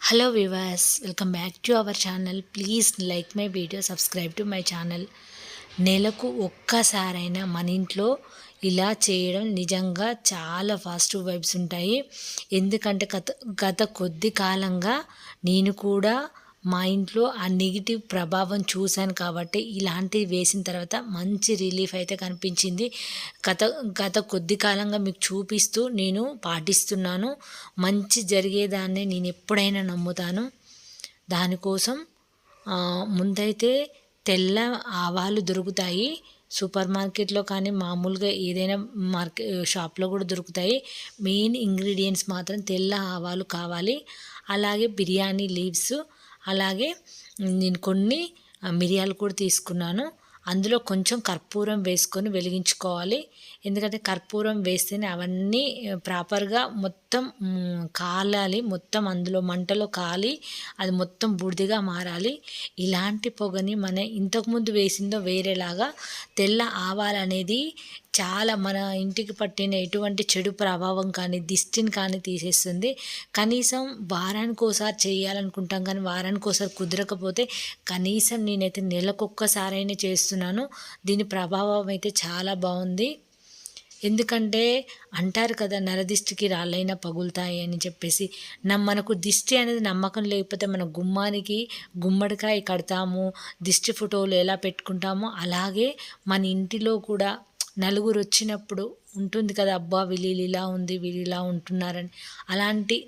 Hello వివాస్ welcome back to our channel please like my video subscribe to my channel నెలకు ఒక్కసారైనా మన ఇంట్లో ఇలా చేయడం నిజంగా చాలా పాజిటివ్ వైబ్స్ ఉంటాయి. ఎందుకంటే గత గత కొద్ది కాలంగా నేను కూడా మా ఇంట్లో ఆ నెగిటివ్ ప్రభావం చూశాను కాబట్టి ఇలాంటివి వేసిన తర్వాత మంచి రిలీఫ్ అయితే కనిపించింది. గత గత కొద్ది కాలంగా మీకు చూపిస్తూ నేను పాటిస్తున్నాను. మంచి జరిగేదాన్ని నేను ఎప్పుడైనా నమ్ముతాను. దానికోసం ముందైతే తెల్ల ఆవాలు దొరుకుతాయి. సూపర్ మార్కెట్లో కానీ మామూలుగా ఏదైనా మార్కెట్ షాప్లో కూడా దొరుకుతాయి. మెయిన్ ఇంగ్రీడియంట్స్ మాత్రం తెల్ల ఆవాలు కావాలి. అలాగే బిర్యానీ లీవ్స్ అలాగే నేను కొన్ని మిరియాలు కూడా తీసుకున్నాను. అందులో కొంచెం కర్పూరం వేసుకొని వెలిగించుకోవాలి. ఎందుకంటే కర్పూరం వేస్తేనే అవన్నీ ప్రాపర్గా మొత్తం మొత్తం కాలాలి. మొత్తం అందులో మంటలో కాలి. అది మొత్తం బూడిదిగా మారాలి. ఇలాంటి పొగని మన ఇంతకుముందు వేసిందో వేరేలాగా తెల్ల ఆవాలు అనేది చాలా మన ఇంటికి పట్టిన ఎటువంటి చెడు ప్రభావం కానీ దిష్టిని కానీ తీసేస్తుంది. కనీసం వారానికి ఒకసారి చేయాలనుకుంటాం కానీ వారానికి ఒకసారి కుదరకపోతే కనీసం నేనైతే నెలకొక్కసారైనా చేస్తున్నాను. దీని ప్రభావం అయితే చాలా బాగుంది. ఎందుకంటే అంటారు కదా నరదిష్టికి రాళ్ళైనా పగులుతాయి అని చెప్పేసి నమ్ మనకు దిష్టి అనేది నమ్మకం లేకపోతే మన గుమ్మానికి గుమ్మడికాయ కడతాము దిష్టి ఫోటోలు ఎలా పెట్టుకుంటామో అలాగే మన ఇంటిలో కూడా నలుగురు వచ్చినప్పుడు ఉంటుంది కదా అబ్బా వీళ్ళు ఇలా ఉంది వీళ్ళు ఇలా ఉంటున్నారని. అలాంటి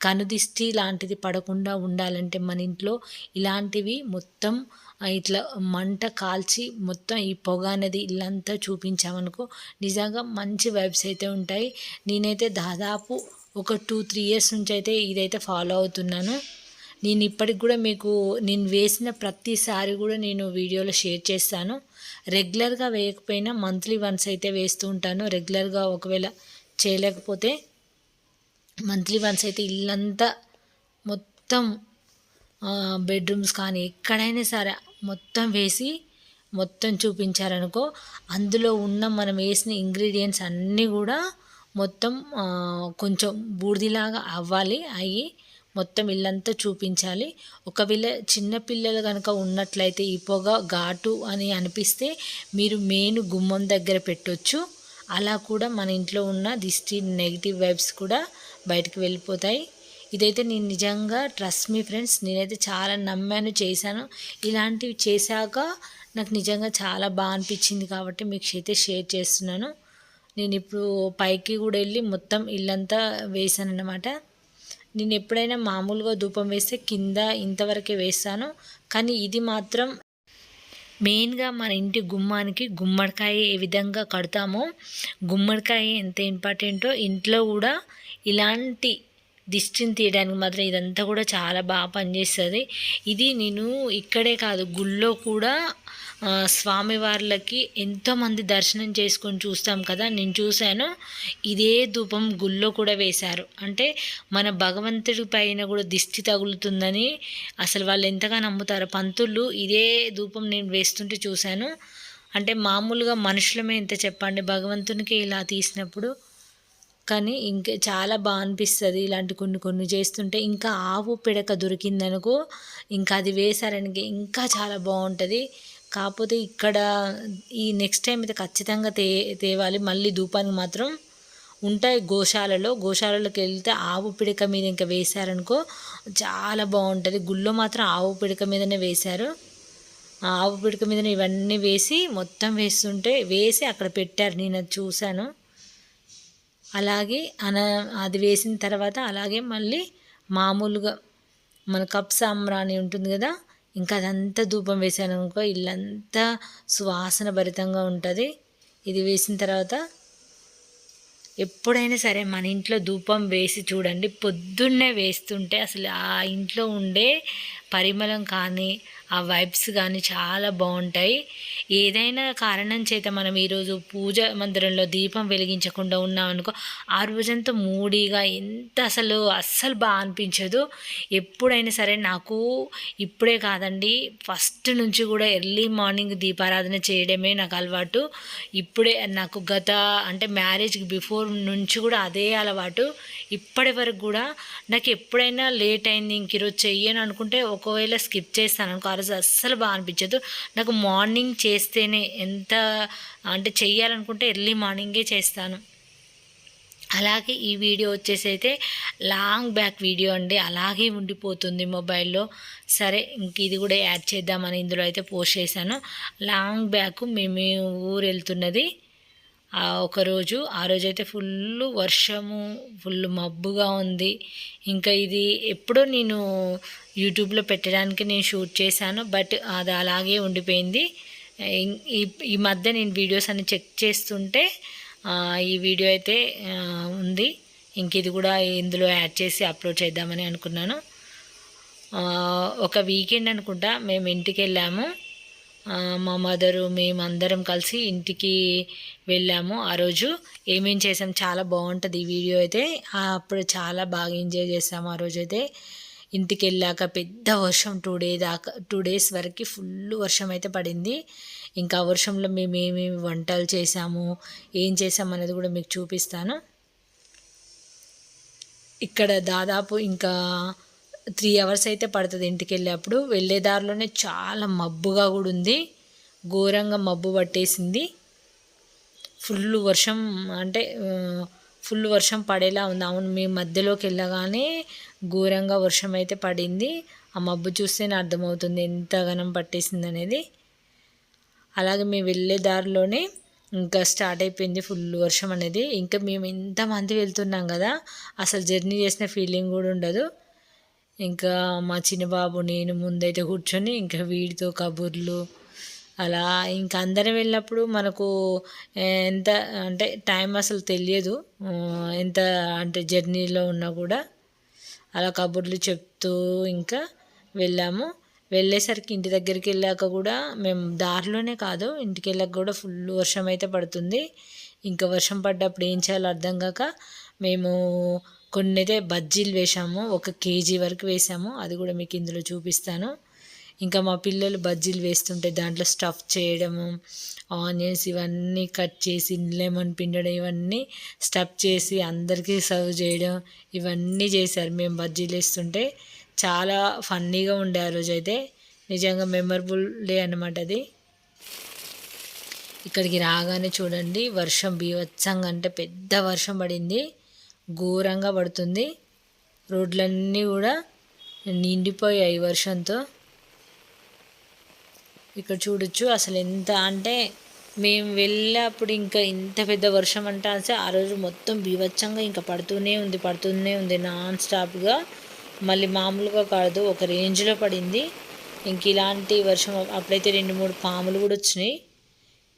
కనుదిష్టి లాంటిది పడకుండా ఉండాలంటే మన ఇంట్లో ఇలాంటివి మొత్తం ఇట్లా మంట కాల్చి మొత్తం ఈ పొగ అనేది ఇల్లంతా చూపించామనుకో నిజంగా మంచి వైబ్స్ అయితే ఉంటాయి. నేనైతే దాదాపు ఒక టూ త్రీ ఇయర్స్ నుంచి అయితే ఇదైతే ఫాలో అవుతున్నాను. నేను ఇప్పటికి కూడా మీకు నేను వేసిన ప్రతిసారి కూడా నేను వీడియోలో షేర్ చేస్తాను. రెగ్యులర్గా వేయకపోయినా మంత్లీ వన్స్ అయితే వేస్తూ ఉంటాను. రెగ్యులర్గా ఒకవేళ చేయలేకపోతే మంత్లీ వన్స్ అయితే ఇల్లంతా మొత్తం బెడ్రూమ్స్ కానీ ఎక్కడైనా సరే మొత్తం వేసి మొత్తం చూపించారనుకో అందులో ఉన్న మనం వేసిన ఇంగ్రీడియంట్స్ అన్నీ కూడా మొత్తం కొంచెం బూడిదిలాగా అవ్వాలి అయ్యి మొత్తం ఇల్లంతా చూపించాలి. ఒకవేళ చిన్నపిల్లలు కనుక ఉన్నట్లయితే ఈ పొగ ఘాటు అని అనిపిస్తే మీరు మెయిన్ గుమ్మం దగ్గర పెట్టొచ్చు. అలా కూడా మన ఇంట్లో ఉన్న దిష్టి నెగిటివ్ వైబ్స్ కూడా బయటకు వెళ్ళిపోతాయి. ఇదైతే నేను నిజంగా ట్రస్ట్ మీ ఫ్రెండ్స్ నేనైతే చాలా నమ్మాను చేశాను. ఇలాంటివి చేశాక నాకు నిజంగా చాలా బాగా అనిపించింది కాబట్టి మీకు అయితే షేర్ చేస్తున్నాను. నేను ఇప్పుడు పైకి కూడా వెళ్ళి మొత్తం ఇల్లంతా వేసాను అనమాట నేను ఎప్పుడైనా మామూలుగా ధూపం వేస్తే కింద ఇంతవరకే వేస్తాను. కానీ ఇది మాత్రం మెయిన్గా మన ఇంటి గుమ్మానికి గుమ్మడికాయ ఏ విధంగా కడతామో గుమ్మడికాయ ఎంత ఇంపార్టెంటో ఇంట్లో కూడా ఇలాంటి దిష్టిని తీయడానికి మాత్రం ఇదంతా కూడా చాలా బాగా పనిచేస్తుంది. ఇది నేను ఇక్కడే కాదు గుళ్ళో కూడా స్వామివార్లకి ఎంతోమంది దర్శనం చేసుకొని చూస్తాం కదా నేను చూశాను. ఇదే ధూపం గుళ్ళో కూడా వేశారు. అంటే మన భగవంతుడి పైన కూడా దిష్టి తగులుతుందని అసలు వాళ్ళు ఎంతగా నమ్ముతారు పంతులు ఇదే ధూపం నేను వేస్తుంటే చూశాను. అంటే మామూలుగా మనుషులమే ఎంత చెప్పండి భగవంతునికి ఇలా తీసినప్పుడు కానీ ఇంకా చాలా బాగా అనిపిస్తుంది ఇలాంటి కొన్ని కొన్ని చేస్తుంటే. ఇంకా ఆవు పిడక దొరికిందనుకో ఇంకా అది వేసారనికి ఇంకా చాలా బాగుంటుంది. కాకపోతే ఇక్కడ ఈ నెక్స్ట్ టైం అయితే ఖచ్చితంగా తే తేవాలి. మళ్ళీ ధూపానికి మాత్రం ఉంటాయి గోశాలలో. గోశాలలోకి వెళ్తే ఆవు పిడక మీద ఇంకా వేశారనుకో చాలా బాగుంటుంది. గుళ్ళో మాత్రం ఆవు పిడక మీదనే వేశారు. ఆవు పిడక మీదనే ఇవన్నీ వేసి మొత్తం వేస్తుంటే వేసి అక్కడ పెట్టారు. నేను అది చూశాను. అలాగే అన అది వేసిన తర్వాత అలాగే మళ్ళీ మామూలుగా మన కప్ సాంబ్రాణి ఉంటుంది కదా ఇంకా అదంతా ధూపం వేసాను అనుకో ఇల్లంతా సువాసన భరితంగా ఉంటుంది. ఇది వేసిన తర్వాత ఎప్పుడైనా సరే మన ఇంట్లో ధూపం వేసి చూడండి పొద్దున్నే వేస్తుంటే అసలు ఆ ఇంట్లో ఉండే పరిమళం కానీ ఆ వైబ్స్ కానీ చాలా బాగుంటాయి. ఏదైనా కారణం చేత మనం ఈరోజు పూజ మందిరంలో దీపం వెలిగించకుండా ఉన్నామనుకో ఆ రోజంతా మూడీగా ఎంత అసలు అస్సలు బాగా అనిపించదు. ఎప్పుడైనా సరే నాకు ఇప్పుడే కాదండి ఫస్ట్ నుంచి కూడా ఎర్లీ మార్నింగ్ దీపారాధన చేయడమే నాకు అలవాటు. ఇప్పుడే నాకు గత అంటే మ్యారేజ్కి బిఫోర్ నుంచి కూడా అదే అలవాటు. ఇప్పటి వరకు కూడా నాకు ఎప్పుడైనా లేట్ అయింది ఇంక ఈరోజు చెయ్యను అనుకుంటే ఒకవేళ స్కిప్ చేస్తాను అనుకో ఆ రోజు అస్సలు బాగా అనిపించదు. నాకు మార్నింగ్ చేస్తేనే ఎంత అంటే చెయ్యాలనుకుంటే ఎర్లీ మార్నింగే చేస్తాను. అలాగే ఈ వీడియో వచ్చేసి అయితే లాంగ్ బ్యాక్ వీడియో అండి. అలాగే ఉండిపోతుంది మొబైల్లో. సరే ఇంక ఇది కూడా యాడ్ చేద్దామని ఇందులో అయితే పోస్ట్ చేశాను. లాంగ్ బ్యాక్ మేము ఊరు వెళ్తున్నది ఆ ఒకరోజు ఆ రోజు అయితే ఫుల్ వర్షము ఫుల్ మబ్బుగా ఉంది. ఇంకా ఇది ఎప్పుడో నేను యూట్యూబ్లో పెట్టడానికి నేను షూట్ చేశాను బట్ అది అలాగే ఉండిపోయింది. ఈ ఈ మధ్య నేను వీడియోస్ అన్ని చెక్ చేస్తుంటే ఈ వీడియో అయితే ఉంది. ఇంక ఇది కూడా ఇందులో యాడ్ చేసి అప్లోడ్ చేద్దామని అనుకున్నాను. ఒక వీకెండ్ అనుకుంటా మేము ఇంటికి వెళ్ళాము మా మదరు మేమందరం కలిసి ఇంటికి వెళ్ళాము. ఆ రోజు ఏమేం చేసాం? చాలా బాగుంటుంది ఈ వీడియో అయితే. అప్పుడు చాలా బాగా ఎంజాయ్ చేసాము ఆ రోజు అయితే. ఇంటికి వెళ్ళాక పెద్ద వర్షం టూ డే దాకా టూ డేస్ వరకు ఫుల్ వర్షం అయితే పడింది. ఇంకా వర్షంలో మేము ఏమేమి వంటలు చేసాము ఏం చేసాము అనేది కూడా మీకు చూపిస్తాను. ఇక్కడ దాదాపు ఇంకా త్రీ అవర్స్ అయితే పడుతుంది ఇంటికి వెళ్ళేప్పుడు వెళ్ళే దారిలోనే చాలా మబ్బుగా కూడా ఉంది. ఘోరంగా మబ్బు పట్టేసింది. ఫుల్ వర్షం అంటే ఫుల్ వర్షం పడేలా ఉంది. అవును మేము మధ్యలోకి వెళ్ళగానే ఘోరంగా వర్షం అయితే పడింది. ఆ మబ్బు చూస్తేనే అర్థమవుతుంది ఎంత ఘనం పట్టేసింది అనేది. అలాగే మేము వెళ్ళే దారిలోనే ఇంకా స్టార్ట్ అయిపోయింది ఫుల్ వర్షం అనేది. ఇంకా మేము ఎంతమంది వెళ్తున్నాం కదా అసలు జర్నీ చేసిన ఫీలింగ్ కూడా ఉండదు. ఇంకా మా చిన్నబాబు నేను ముందైతే కూర్చొని ఇంకా వీడితో కబుర్లు అలా ఇంకా అందరం వెళ్ళినప్పుడు మనకు ఎంత అంటే టైం అసలు తెలియదు. ఎంత అంటే జర్నీలో ఉన్నా కూడా అలా కబుర్లు చెప్తూ ఇంకా వెళ్ళాము. వెళ్ళేసరికి ఇంటి దగ్గరికి వెళ్ళాక కూడా మేము దారిలోనే కాదు ఇంటికి వెళ్ళాక కూడా ఫుల్ వర్షం అయితే పడుతుంది. ఇంకా వర్షం పడ్డప్పుడు ఏం చేయాలో అర్థం కాక మేము కొన్ని అయితే బజ్జీలు వేసాము ఒక కేజీ వరకు వేసాము అది కూడా మీకు ఇందులో చూపిస్తాను. ఇంకా మా పిల్లలు బజ్జీలు వేస్తుంటే దాంట్లో స్టఫ్ చేయడము ఆనియన్స్ ఇవన్నీ కట్ చేసి లెమన్ పిండడం ఇవన్నీ స్టఫ్ చేసి అందరికీ సర్వ్ చేయడం ఇవన్నీ చేశారు. మేము బజ్జీలు వేస్తుంటే చాలా ఫన్నీగా ఉండే ఆ రోజు అయితే. నిజంగా మెమరబుల్ డే అనమాట అది. ఇక్కడికి రాగానే చూడండి వర్షం బీవత్సంగా అంటే పెద్ద వర్షం పడింది. ఘోరంగా పడుతుంది. రోడ్లన్నీ కూడా నిండిపోయాయి వర్షంతో. ఇక్కడ చూడొచ్చు అసలు ఎంత అంటే మేము వెళ్ళేప్పుడు ఇంకా ఇంత పెద్ద వర్షం అంటే అసలు ఆ రోజు మొత్తం బీభత్సంగా ఇంకా పడుతూనే ఉంది పడుతూనే ఉంది నాన్ స్టాప్గా. మళ్ళీ మామూలుగా కాదు ఒక రేంజ్లో పడింది. ఇంక ఇలాంటి వర్షం అప్పుడైతే రెండు మూడు పాములు కూడా వచ్చినాయి.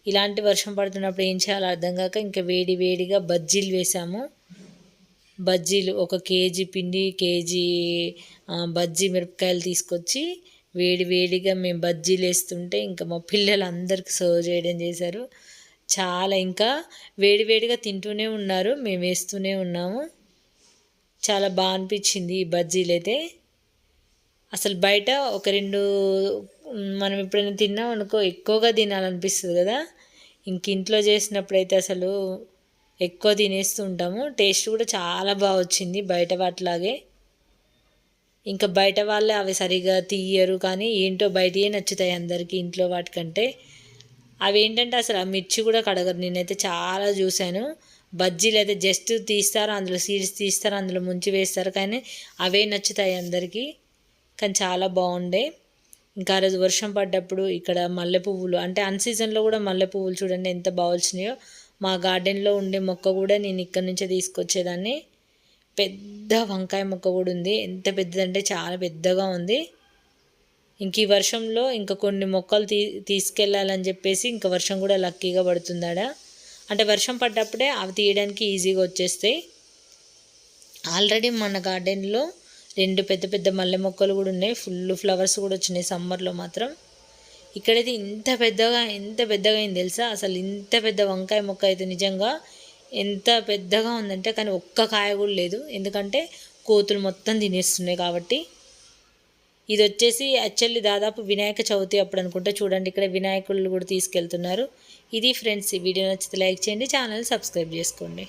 ఇలాంటి వర్షం పడుతున్నప్పుడు ఏం చేయాలో అర్థం కాక ఇంకా వేడి వేడిగా బజ్జీలు వేసాము. బజ్జీలు ఒక కేజీ పిండి కేజీ బజ్జీ మిరపకాయలు తీసుకొచ్చి వేడి వేడిగా మేము బజ్జీలు వేస్తుంటే ఇంకా మా పిల్లలు అందరికి సర్వ్ చేయడం చేశారు. చాలా ఇంకా వేడి వేడిగా తింటూనే ఉన్నారు. మేము వేస్తూనే ఉన్నాము. చాలా బాగా అనిపించింది ఈ బజ్జీలు అయితే. అసలు బయట ఒక రెండు మనం ఎప్పుడైనా తిన్నాం అనుకో ఎక్కువగా తినాలనిపిస్తుంది కదా. ఇంక ఇంట్లో చేసినప్పుడైతే అసలు ఎక్కువ తినేస్తూ ఉంటాము టేస్ట్ కూడా చాలా బాగా వచ్చింది బయట వాటిలాగే. ఇంకా బయట వాళ్ళే అవి సరిగా తీయరు కానీ ఏంటో బయటయే నచ్చుతాయి అందరికీ ఇంట్లో వాటికంటే. అవి ఏంటంటే అసలు ఆ మిర్చి కూడా కడగరు. నేనైతే చాలా చూశాను. బజ్జీలు అయితే జస్ట్ తీస్తారు అందులో సీడ్స్ తీస్తారు అందులో ముంచి వేస్తారు కానీ అవే నచ్చుతాయి అందరికీ. కానీ చాలా బాగుండే. ఇంకా ఆ రోజు వర్షం పడ్డప్పుడు ఇక్కడ మల్లె పువ్వులు అంటే అన్ సీజన్లో కూడా మల్లె పువ్వులు చూడండి ఎంత బాగా వచ్చినాయో. మా గార్డెన్లో ఉండే మొక్క కూడా నేను ఇక్కడ నుంచే తీసుకొచ్చేదాన్ని. పెద్ద వంకాయ మొక్క కూడా ఉంది. ఎంత పెద్దదంటే చాలా పెద్దగా ఉంది. ఇంక ఈ వర్షంలో ఇంకా కొన్ని మొక్కలు తీ తీసుకెళ్ళాలని చెప్పేసి ఇంకా వర్షం కూడా లక్కీగా పడుతుందాడ. అంటే వర్షం పడ్డప్పుడే అవి తీయడానికి ఈజీగా వచ్చేస్తాయి. ఆల్రెడీ మన గార్డెన్లో రెండు పెద్ద పెద్ద మల్లె మొక్కలు కూడా ఉన్నాయి. ఫుల్ ఫ్లవర్స్ కూడా వచ్చినాయి సమ్మర్లో మాత్రం. ఇక్కడైతే ఇంత పెద్దగా ఎంత పెద్దగా అయింది తెలుసా? అసలు ఇంత పెద్ద వంకాయ మొక్క అయితే నిజంగా ఎంత పెద్దగా ఉందంటే కానీ ఒక్క కాయ కూడా లేదు. ఎందుకంటే కోతులు మొత్తం తినేస్తున్నాయి కాబట్టి. ఇది వచ్చేసి యాక్చువల్లీ దాదాపు వినాయక చవితి అప్పుడు అనుకుంటే. చూడండి ఇక్కడ వినాయకులు కూడా తీసుకెళ్తున్నారు. ఇది ఫ్రెండ్స్ ఈ వీడియో నచ్చితే లైక్ చేయండి ఛానల్ సబ్స్క్రైబ్ చేసుకోండి.